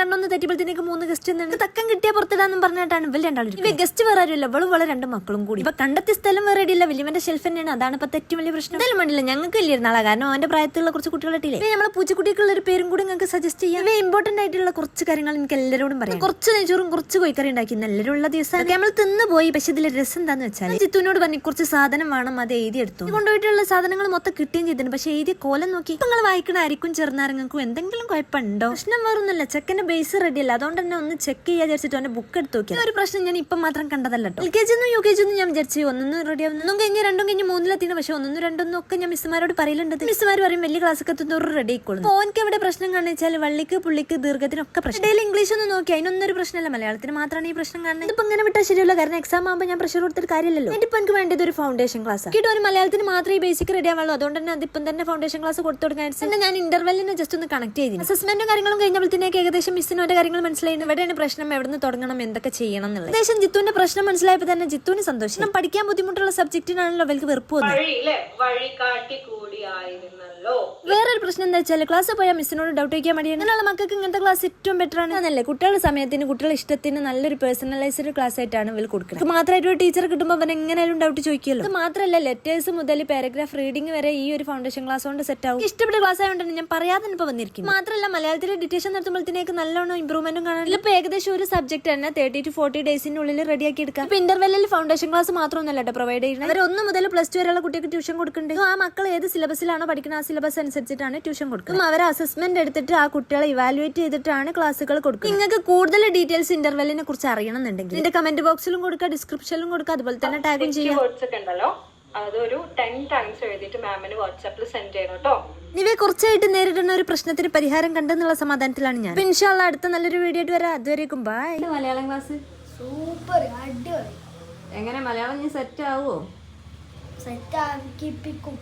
കണ്ണൊന്ന് തെറ്റിപ്പോഴത്തേക്ക് മൂന്ന് ഗസ്റ്റ് എന്ന് തക്കം കിട്ടിയ പുറത്തിടാന്നും പറഞ്ഞിട്ടാണ് ഇവർ രണ്ടാളും ഇവ ഗസ്റ്റ് വേറെ ആരുമില്ല. ഇവളും വളരെ രണ്ട് മക്കളും കൂടി. ഇപ്പൊ കണ്ടെത്തിയ സ്ഥലം വേറെ ഇല്ല വലിയവന്റെ ഷെൽഫ് തന്നെയാണ്. അതാണ് ഇപ്പൊ ഏറ്റവും വലിയ പ്രശ്നം. എന്തായാലും വേണ്ടില്ല. ഞങ്ങൾക്ക് ഇല്ലായിരുന്ന ആളാ കാരണം അവന്റെ പ്രായത്തിലുള്ള കുറച്ച് കുട്ടികളെ ഇല്ലേ നമ്മളെ പൂച്ചക്കുട്ടിക്കുള്ള ഒരു പേരും കൂടി നിങ്ങൾക്ക് സജസ്റ്റ് ചെയ്യാം. ഇവ ഇമ്പോർട്ടന്റ് ആയിട്ടുള്ള കുറച്ച് കാര്യങ്ങൾ എനിക്ക് എല്ലാവരോടും പറയാം കുറച്ച് നെയ്ച്ചോറും കുറച്ച് കോഴിക്കറി ഉണ്ടാക്കി. എല്ലാവരും ദിവസം നമ്മൾ തിന്ന് പോയി. പക്ഷെ ഇതിലെ രസം എന്താന്ന് വെച്ചാൽ ചിത്തുവിനോട് പറഞ്ഞു കുറച്ച് സാധനം വേണം. അത് എഴുതി എടുത്തു. കൊണ്ടുപോയിട്ടുള്ള സാധനങ്ങൾ മൊത്തം കിട്ടുകയും ചെയ്തിട്ടുണ്ട്. പക്ഷെ എഴുതിയ കോലം നോക്കി. നിങ്ങൾ വായിക്കണ ആയിരിക്കും ചെറുനാരങ്ങൾക്കും എന്തെങ്കിലും കുഴപ്പമുണ്ടോ? പ്രശ്നം വേറൊന്നുമില്ല. ചെക്കന്റെ ബേസ് റെഡി അല്ല. അതുകൊണ്ട് തന്നെ ഒന്ന് ചെക്ക് ചെയ്യാൻ വിചാരിച്ചിട്ട് അവന്റെ ബുക്ക് എടുത്ത് നോക്കി ഒരു പ്രശ്നം ഞാൻ ഇപ്പം മാത്രം കണ്ടതല്ല എൽ കെ ജി ഒന്നും യു കെ ജി ഒന്നും ഞാൻ വിചാരിച്ചു ഒന്നൊന്നും റെഡി ഒന്നും കഴിഞ്ഞ് രണ്ടും കഴിഞ്ഞ് മൂന്നിലെത്തിയാണ് പക്ഷേ ഒന്നും രണ്ടൊന്നും ഒക്കെ ഞാൻ മിസ്സുമാരോട് പറയലുണ്ട്. മിസ്സുമാർ പറയും വലിയ ക്ലാസ്സൊക്കെ എത്തുന്നവർ റെഡി ആയിക്കോളും. ഓൻക്ക് എവിടെ പ്രശ്നം കാണിച്ചാൽ വെച്ചാൽ വള്ളിക്ക് പുള്ളിക്ക് ദീർഘത്തിനൊക്കെ പ്രശ്നം. ഇടയിൽ ഇംഗ്ലീഷ് ഒന്ന് നോക്കി അതിനൊന്നും ഒരു പ്രശ്നമല്ല. മലയാളത്തിന് മാത്രമാണ് ഈ പ്രശ്നം കാണുന്നത്. ഇപ്പൊ ഇങ്ങനെ വിട്ടാൽ ശരിയല്ല. കാരണം എക്സാം ആകുമ്പോൾ ഞാൻ പ്രഷർ കൊടുത്തിട്ട് കാര്യമില്ലല്ലോ. എന്നിട്ട് ഇപ്പൊ എനിക്ക് വേണ്ടത് ഒരു ഫൗണ്ടേഷൻ ക്ലാസ് കിട്ടും ഒരു മലയാളത്തിന് മാത്രമേ ഈ ബേസിക് റെഡി ആവുള്ളൂ അതുകൊണ്ട് തന്നെ അതിപ്പം തന്നെ ഫൗണ്ടേഷൻ ക്ലാസ് കൊടുത്തു കൊടുക്കാൻ ഞാൻ ഇന്റർവെല്ലിന് ജസ്റ്റ് ഒന്ന് കണക്ട് ചെയ്തു അസസ്മെന്റും കാര്യങ്ങളും കഴിഞ്ഞപ്പോഴത്തേക്ക് ഏകദേശം മിസ്സിനും ഓരോ കാര്യങ്ങൾ മനസ്സിലായി. ഇവിടെയാണ് പ്രശ്നം എവിടെ നിന്ന് തുടങ്ങണം എന്തൊക്കെ ചെയ്യണം എന്നുള്ളത്. ഏകദേശം ജിത്തുവിന്റെ പ്രശ്നം മനസ്സിലായപ്പോൾ തന്നെ ജിത്തുവിന് സന്തോഷം. പഠിക്കാൻ ബുദ്ധിമുട്ടുള്ള സബ്ജക്റ്റിനാണല്ലോ അവർക്ക് വെറുപ്പ് വേറൊരു പ്രശ്നം എന്താ വെച്ചാൽ ക്ലാസ് പോയാൽ മിസ്സിനോട് ഡൗട്ട് ചോദിക്കാൻ മടിയാണ്. അങ്ങനെയുള്ള മക്കൾക്ക് ഇങ്ങനത്തെ ക്ലാസ് ഏറ്റവും ബെറ്റർ ആണ്. എന്നല്ലേ കുട്ടികളുടെ സമയത്തിന് കുട്ടികളുടെ ഇഷ്ടത്തിന് നല്ലൊരു പേഴ്സണലൈസ്ഡ് ക്ലാസ് ആയിട്ടാണ് ഇവർ കൊടുക്കുന്നത് മാത്രമായിട്ട് ഒരു ടീച്ചർ കിട്ടുമ്പോൾ അവൻ എങ്ങനെയാലും ഡൗട്ട് ചോദിക്കുമല്ലോ. അത് മാത്രമല്ല ലെറ്റേഴ്സ് മുതൽ പാരഗ്രാഫ് റീഡിംഗ് വരെ ഈ ഒരു ഫൗണ്ടേഷൻ ക്ലാസ് കൊണ്ട് സെറ്റ് ആവും. ഇഷ്ടപ്പെട്ട ക്ലാസ് ആയതുകൊണ്ട് ഞാൻ പറയാതെ ഇപ്പോൾ വന്നിരിക്കും മാത്രമല്ല മലയാളത്തിൽ ഡിറ്റേഷൻ നടത്തുമ്പോഴത്തേക്ക് നല്ലോണം ഇമ്പ്രൂവ്മെന്റും കാണാൻ ഇപ്പൊ ഏകദേശം ഒരു സബ്ജക്ട് തന്നെ തേർട്ടി ടു ഫോർട്ടി ഡേയ്സിന്റെ ഉള്ളിൽ റെഡിയാക്കി എടുക്കാം. ഇപ്പൊ ഇന്റർവെല്ലിൽ ഫൗണ്ടേഷൻ ക്ലാസ് മാത്രമൊന്നുമല്ല കേട്ടോ പ്രൊവൈഡ് ചെയ്യുന്നത്. അവർ ഒന്ന് മുതൽ പ്ലസ് ടു വരെയുള്ള കുട്ടികൾക്ക് ട്യൂഷൻ കൊടുക്കുന്നുണ്ട്. ആ മക്കൾ ഏത് സിലബസിലാണോ പഠിക്കുന്നത് ആ സിലബസ് അനുസരിച്ചിട്ടാണ് ട്യൂഷൻ കൊടുക്കുന്നത്. അവർ അസസ്മെന്റ് എടുത്തിട്ട് ആ കുട്ടികളെ ഇവാലുവേറ്റ് ചെയ്തിട്ടാണ് ക്ലാസ്സുകൾ കൊടുക്കുന്നത്. നിങ്ങൾക്ക് കൂടുതൽ ഡീറ്റെയിൽസ് ഇന്റർവെല്ലിനെ കുറിച്ച് അറിയണമെന്നുണ്ടെങ്കിൽ എന്റെ കമന്റ് ബോക്സിലും കൊടുക്കുക ഡിസ്ക്രിപ്ഷനിലും കൊടുക്കുക അതുപോലെ തന്നെ ടാഗും ചെയ്യാം. വേർഡ്സ് ഒക്കെ ഉണ്ടല്ലോ. അതൊരു ടെൻ ടൈംസ് എഴുതിയിട്ട് മാമിന് വാട്സാപ്പിൽ സെൻഡ് ചെയ്യണം കേട്ടോ. നിവേ കുറച്ചായിട്ട് നേരിടുന്ന ഒരു പ്രശ്നത്തിന് പരിഹാരം കണ്ടെന്നുള്ള സമാധാനത്തിലാണ് ഞാൻ. ഇൻഷാള്ള അടുത്ത നല്ലൊരു വീഡിയോ ആയിട്ട് വരാം. അതുവരേക്കും ബൈ മലയാളം ക്ലാസ് സൂപ്പർ അടിപൊളി. എങ്ങനെ മലയാളം സെറ്റ് ആവുമോ സെറ്റ് ആക്കിപ്പിക്കും